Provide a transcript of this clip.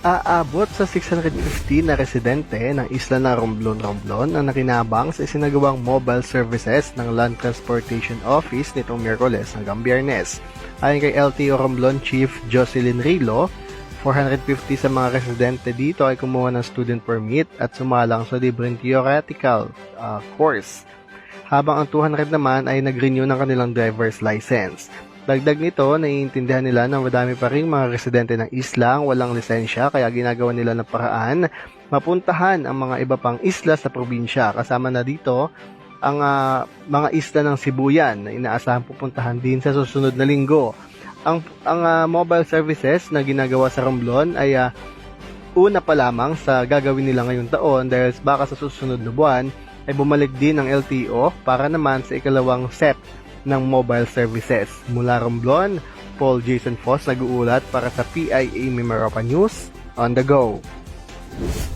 Aabot sa 650 na residente ng isla ng Romblon-Romblon ang nakinabang sa isinagawang mobile services ng Land Transportation Office nitong Miyerkules hanggang Biyernes. Ayon kay LTO Romblon Chief Jocelyn Rilo, 450 sa mga residente dito ay kumuha ng student permit at sumalang sa libreng theoretical uh, course. Habang ang 200 naman ay nag-renew ng kanilang driver's license. Dagdag nito, naiintindihan nila na madami pa rin mga residente ng isla ang walang lisensya kaya ginagawa nila ng paraan mapuntahan ang mga iba pang isla sa probinsya. Kasama na dito ang ah, mga isla ng Sibuyan na inaasahan pupuntahan din sa susunod na linggo. Ang, ang ah, mobile services na ginagawa sa Romblon ay ah, una pa lamang sa gagawin nila ngayong taon dahil baka sa susunod na buwan ay bumalik din ang LTO para naman sa ikalawang set ng mobile services. Mula Romblon, Paul Jason Foss nag-uulat para sa PIA Mimaropa News on the go.